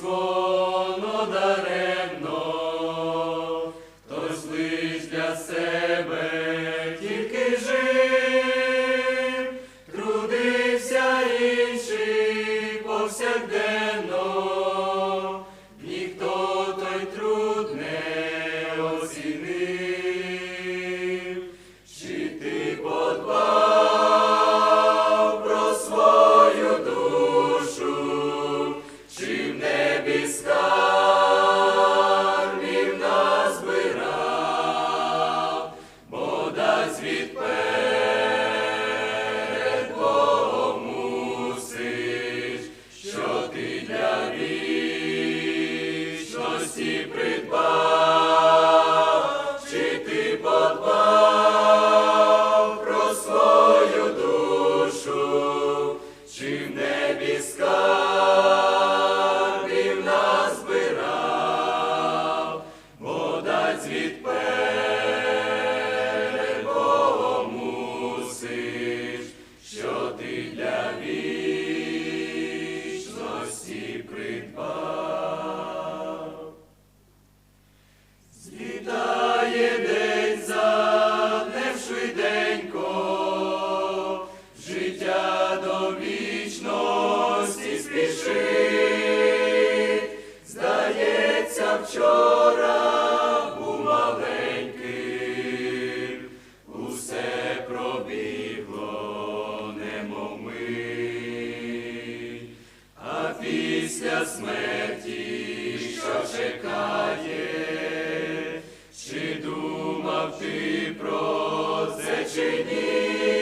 воно даремно, хтось лиш для себе тільки жив, трудився інший повсякденно, ніхто той труд не оцінив. всі придбали. вчора був маленьким, усе пробігло, немов ми, а після смерті що чекає, чи думав чи ні?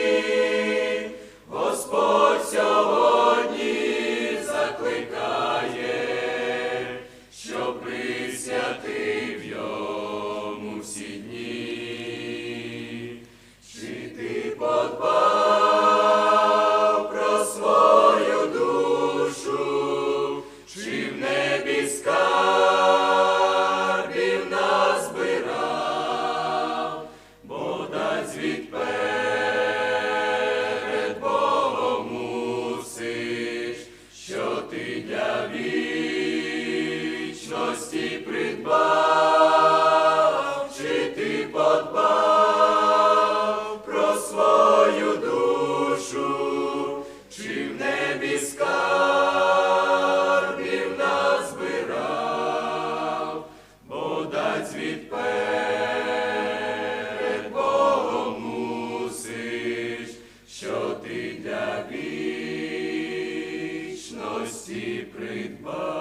всі придбали.